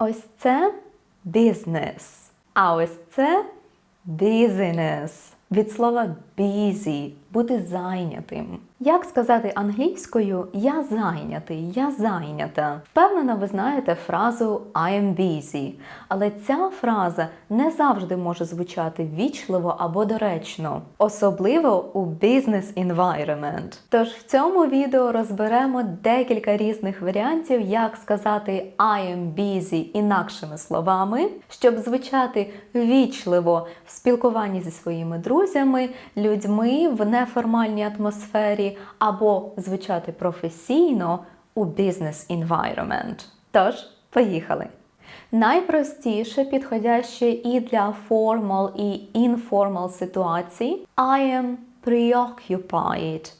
Ось це бізнес. А ось це business. Від слова busy бути зайнятим. Як сказати англійською я зайнятий, я зайнята? Впевнена, ви знаєте фразу I am busy, але ця фраза не завжди може звучати вічливо або доречно, особливо у business environment. Тож в цьому відео розберемо декілька різних варіантів, як сказати I am busy інакшими словами, щоб звучати вічливо в спілкуванні зі своїми друзями, людьми в неформальній атмосфері або звучати професійно у бізнес environment. Тож, поїхали! Найпростіше підходяще і для formal, і informal ситуацій I am preoccupied.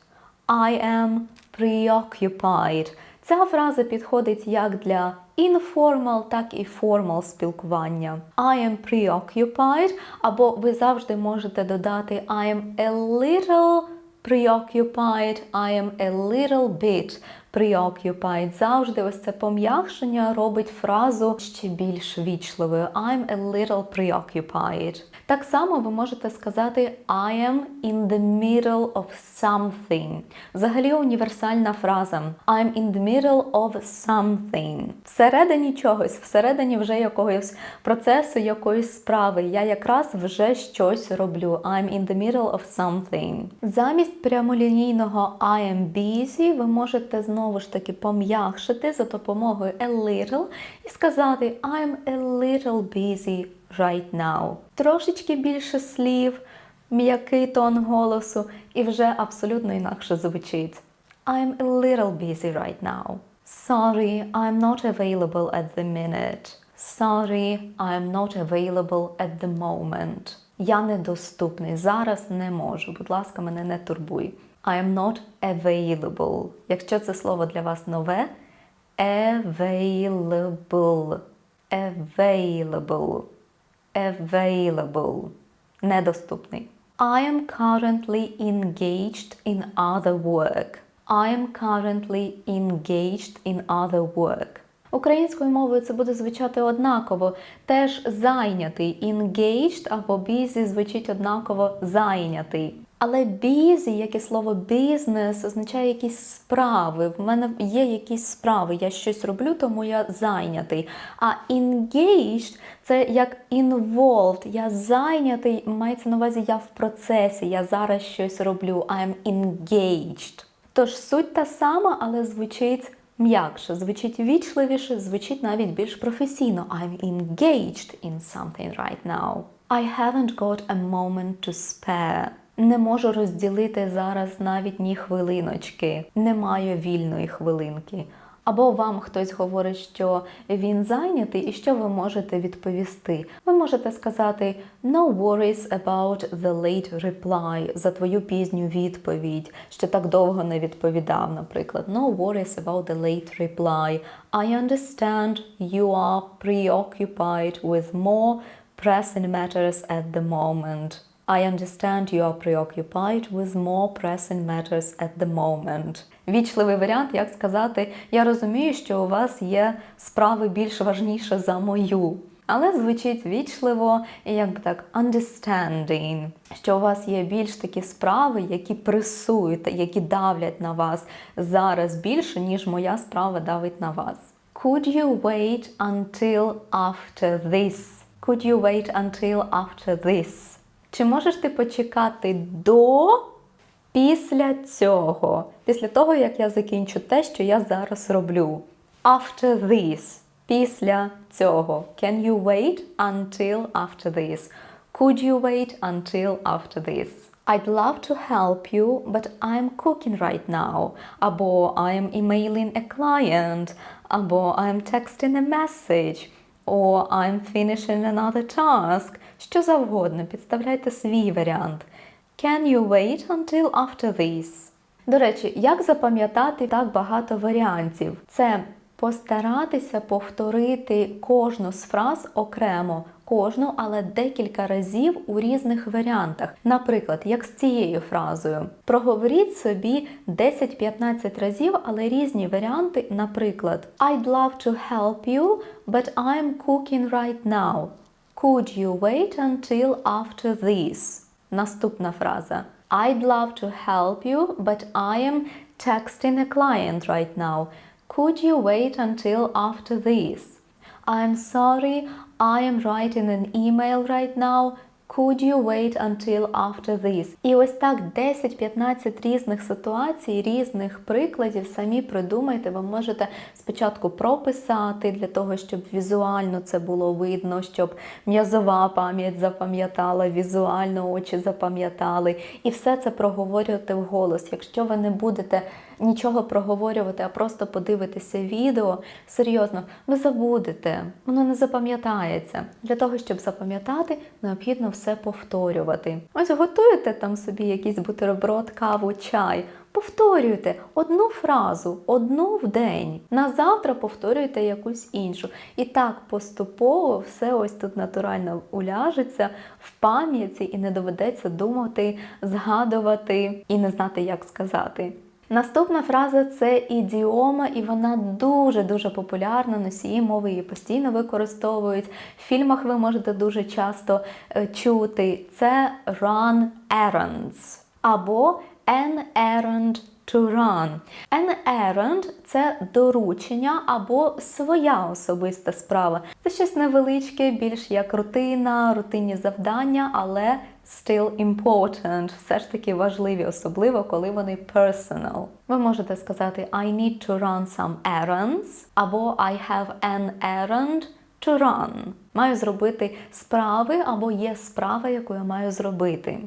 I am preoccupied. Ця фраза підходить як для informal, так і formal спілкування. I am preoccupied, або ви завжди можете додати I am a little preoccupied, I am a little bit Preoccupied. Завжди ось це пом'якшення робить фразу ще більш вічливою. I'm a little preoccupied. Так само ви можете сказати I am in the middle of something. Взагалі універсальна фраза I'm in the middle of something. Всередині чогось, всередині вже якогось процесу, якоїсь справи. Я якраз вже щось роблю. I'm in the middle of something. Замість прямолінійного I am busy ви можете знову ж таки пом'якшити за допомогою a little і сказати I'm a little busy right now. Трошечки більше слів, м'який тон голосу, і вже абсолютно інакше звучить. I'm a little busy right now. Sorry, I'm not available at the minute. Sorry, I'm not available at the moment. Я недоступний. Зараз не можу. Будь ласка, мене не турбуй. I am not available. Якщо це слово для вас нове, available. Available. Available. Недоступний. I am currently engaged in other work. I am currently engaged in other work. Українською мовою це буде звучати однаково. Теж зайнятий. Engaged або busy звучить однаково зайнятий. Але busy, як і слово бізнес, означає якісь справи. В мене є якісь справи, я щось роблю, тому я зайнятий. А engaged – це як involved, я зайнятий, мається на увазі, я в процесі, я зараз щось роблю. I'm engaged. Тож суть та сама, але звучить м'якше, звучить вічливіше, звучить навіть більш професійно. I'm engaged in something right now. I haven't got a moment to spare. Не можу розділити зараз навіть ні хвилиночки. Не маю вільної хвилинки. Або вам хтось говорить, що він зайнятий, і що ви можете відповісти. Ви можете сказати No worries about the late reply за твою пізню відповідь, що так довго не відповідав, наприклад. No worries about the late reply. I understand you are preoccupied with more pressing matters at the moment. I understand you are preoccupied with more pressing matters at the moment. Вічливий варіант, як сказати, я розумію, що у вас є справи більш важніше за мою. Але звучить вічливо і якби так understanding, що у вас є більш такі справи, які пресують, які давлять на вас зараз більше, ніж моя справа давить на вас. Could you wait until after this? Could you wait until after this? Чи можеш ти почекати до після цього? Після того, як я закінчу те, що я зараз роблю. After this. Після цього. Can you wait until after this? Could you wait until after this? I'd love to help you, but I'm cooking right now. Або I'm emailing a client. Або I'm texting a message. Or I'm finishing another task. Що завгодно, підставляйте свій варіант. Can you wait until after this? До речі, як запам'ятати так багато варіантів? Це Постаратися повторити кожну з фраз окремо, кожну, але декілька разів у різних варіантах. Наприклад, як з цією фразою. Проговоріть собі 10-15 разів, але різні варіанти. Наприклад, I'd love to help you, but I'm cooking right now. Could you wait until after this? Наступна фраза. I'd love to help you, but I am texting a client right now. Could you wait until after this? I'm sorry, I am writing an email right now. Could you wait until after this? І ось так 10-15 різних ситуацій, різних прикладів самі придумайте. Ви можете спочатку прописати для того, щоб візуально це було видно, щоб м'язова пам'ять запам'ятала, візуально очі запам'ятали. І все це проговорювати вголос. Якщо ви не будете нічого проговорювати, а просто подивитися відео, серйозно, ви забудете, воно не запам'ятається. Для того, щоб запам'ятати, необхідно все повторювати. Ось готуєте там собі якийсь бутерброд, каву, чай. Повторюйте одну фразу, одну в день. На завтра повторюйте якусь іншу. І так поступово все ось тут натурально уляжеться в пам'яті і не доведеться думати, згадувати і не знати, як сказати. Наступна фраза це ідіома, і вона дуже-дуже популярна. Носії мови її постійно використовують. В фільмах ви можете дуже часто е, чути. Це run errands або an errand to run. An errand – це доручення або своя особиста справа. Це щось невеличке, більш як рутина, рутинні завдання, але still important, все ж таки важливі, особливо коли вони personal. Ви можете сказати I need to run some errands або I have an errand to run. Маю зробити справи або є справа, яку я маю зробити.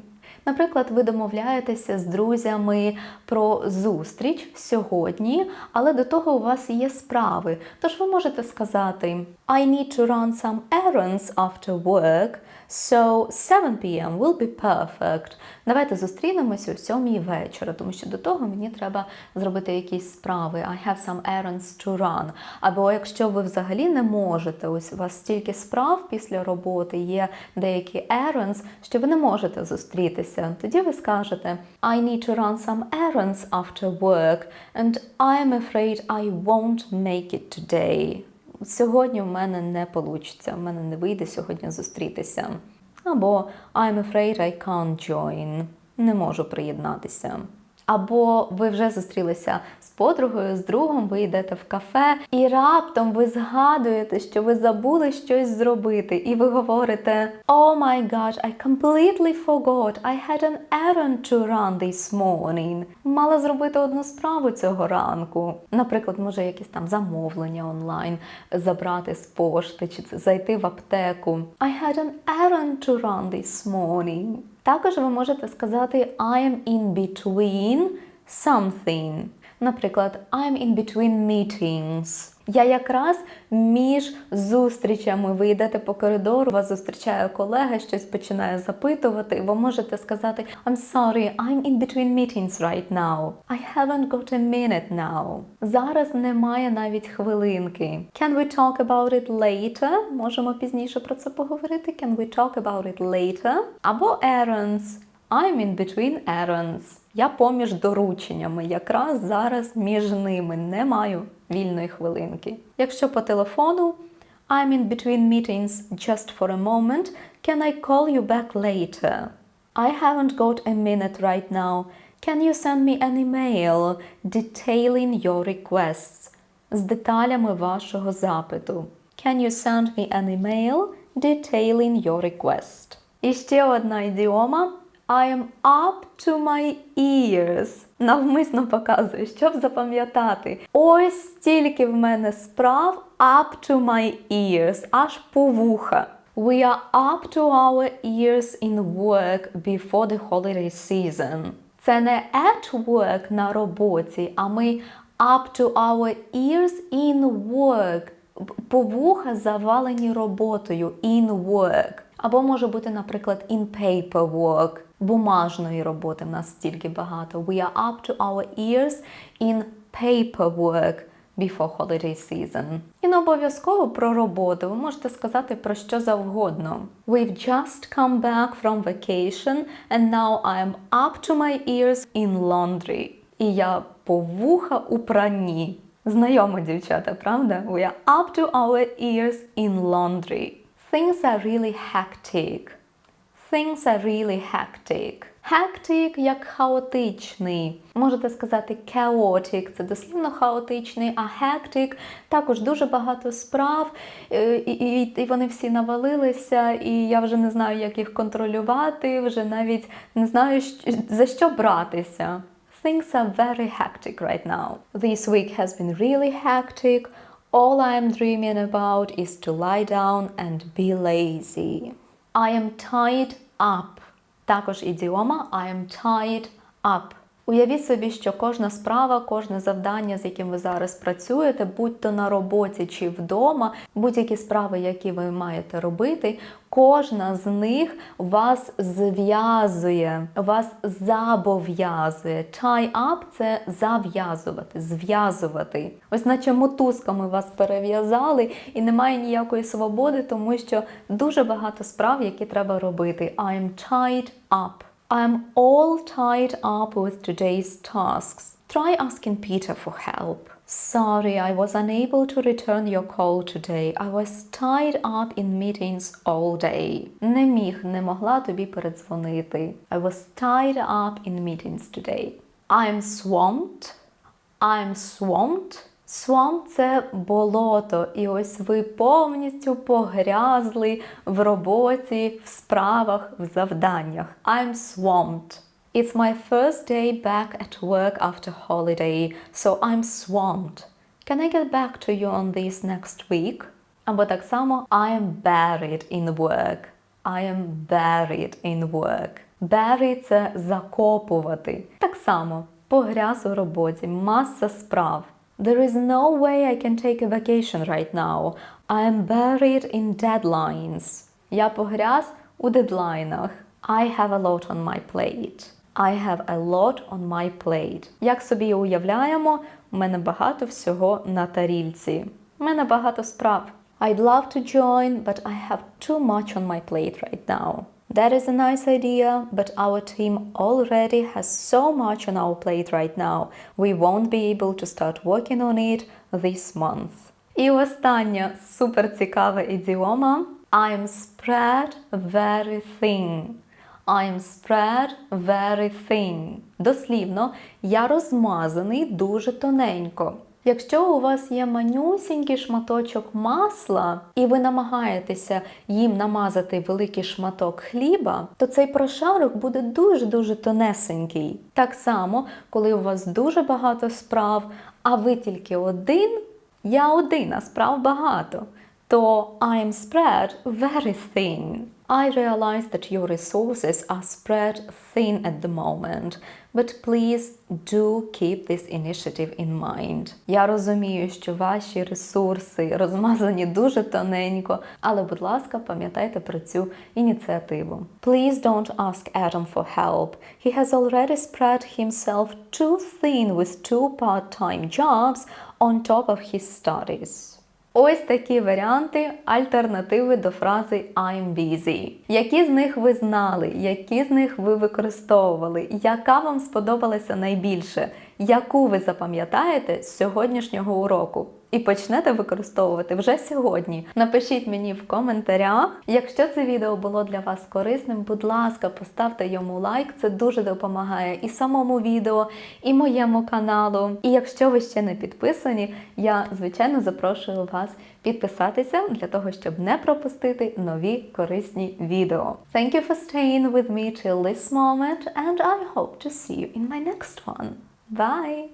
Наприклад, ви домовляєтеся з друзями про зустріч сьогодні, але до того у вас є справи. Тож ви можете сказати I need to run some errands after work, so 7 p.m. will be perfect. Давайте зустрінемося о 7 вечора, тому що до того мені треба зробити якісь справи. I have some errands to run. Або якщо ви взагалі не можете, ось у вас стільки справ після роботи, є деякі errands, що ви не можете зустрітися. Тоді ви скажете I need to run some errands after work, and I'm afraid I won't make it today. Сьогодні в мене не вийде, в мене не вийде сьогодні зустрітися. Або I'm afraid I can't join. Не можу приєднатися. Або ви вже зустрілися з подругою, з другом, ви йдете в кафе, і раптом ви згадуєте, що ви забули щось зробити, і ви говорите: Oh my gosh, I completely forgot. I had an errand to run this morning. Мала зробити одну справу цього ранку. Наприклад, може якесь там замовлення онлайн забрати з пошти, чи зайти в аптеку. I had an errand to run this morning. Також ви можете сказати I am in between something. Наприклад, I'm in between meetings. Я якраз між зустрічами. Ви йдете по коридору, вас зустрічає колега, щось починає запитувати, ви можете сказати I'm sorry, I'm in between meetings right now. I haven't got a minute now. Зараз немає навіть хвилинки. Can we talk about it later? Можемо пізніше про це поговорити. Can we talk about it later? Або errands. I'm in between errands. Я поміж дорученнями, якраз зараз між ними не маю вільної хвилинки. Якщо по телефону I'm in between meetings just for a moment, can I call you back later? I haven't got a minute right now. Can you send me an email detailing your requests? З деталями вашого запиту. Can you send me an email detailing your request? І ще одна ідіома. I am up to my ears. Навмисно показую, щоб запам'ятати. Ось стільки в мене справ up to my ears, аж по вуха. We are up to our ears in work before the holiday season. Це не at work на роботі, а ми up to our ears in work. По вуха завалені роботою in work. Або може бути, наприклад, in paperwork. Бумажної роботи в нас стільки багато. We are up to our ears in paperwork. before holiday season. І не обов'язково про роботу. Ви можете сказати про що завгодно. We've just come back from vacation and now I'm up to my ears in laundry. І я по вуха у пранні. Знайомо, дівчата, правда? We are up to our ears in laundry. Things are really hectic. Things are really hectic. Hectic як хаотичний. Можете сказати chaotic, це дослівно хаотичний, а hectic також дуже багато справ, е, і, і, і вони всі навалилися, і я вже не знаю, як їх контролювати, вже навіть не знаю, за що братися. Things are very hectic right now. This week has been really hectic. All I am dreaming about is to lie down and be lazy. I am tied up. Також ідіома I am tied up. Уявіть собі, що кожна справа, кожне завдання, з яким ви зараз працюєте, будь то на роботі чи вдома, будь-які справи, які ви маєте робити, кожна з них вас зв'язує, вас зобов'язує. Tie up – це зав'язувати, зв'язувати. Ось наче мотузками вас перев'язали, і немає ніякої свободи, тому що дуже багато справ, які треба робити. I'm tied up. I'm all tied up with today's tasks. Try asking Peter for help. Sorry, I was unable to return your call today. I was tied up in meetings all day. Не міг, не могла тобі передзвонити. I was tied up in meetings today. I'm swamped. I'm swamped. Swamp – це болото, і ось ви повністю погрязли в роботі, в справах, в завданнях. I'm swamped. It's my first day back at work after holiday, so I'm swamped. Can I get back to you on this next week? Або так само I am buried in work. I am buried in work. Bury – це закопувати. Так само погряз у роботі, маса справ. There is no way I can take a vacation right now. I am buried in deadlines. Я погряз у дедлайнах. I have a lot on my plate. I have a lot on my plate. Як собі уявляємо, у мене багато всього на тарільці. У мене багато справ. I'd love to join, but I have too much on my plate right now. That is a nice idea, but our team already has so much on our plate right now. We won't be able to start working on it this month. І остання супер цікава ідіома. I'm spread very thin. I'm spread very thin. Дослівно, я розмазаний дуже тоненько. Якщо у вас є манюсінький шматочок масла, і ви намагаєтеся їм намазати великий шматок хліба, то цей прошарок буде дуже-дуже тонесенький. Так само, коли у вас дуже багато справ, а ви тільки один, я один, а справ багато, то I'm spread very thin. I realize that your resources are spread thin at the moment, but please do keep this initiative in mind. Я розумію, що ваші ресурси розмазані дуже тоненько, але, будь ласка, пам'ятайте про цю ініціативу. Please don't ask Adam for help. He has already spread himself too thin with two part-time jobs on top of his studies. Ось такі варіанти, альтернативи до фрази I'm busy. Які з них ви знали, які з них ви використовували, яка вам сподобалася найбільше, яку ви запам'ятаєте з сьогоднішнього уроку? І почнете використовувати вже сьогодні. Напишіть мені в коментарях. Якщо це відео було для вас корисним, будь ласка, поставте йому лайк. Це дуже допомагає і самому відео, і моєму каналу. І якщо ви ще не підписані, я звичайно запрошую вас підписатися для того, щоб не пропустити нові корисні відео. Thank you for staying with me till this moment, and I hope to see you in my next one. Bye!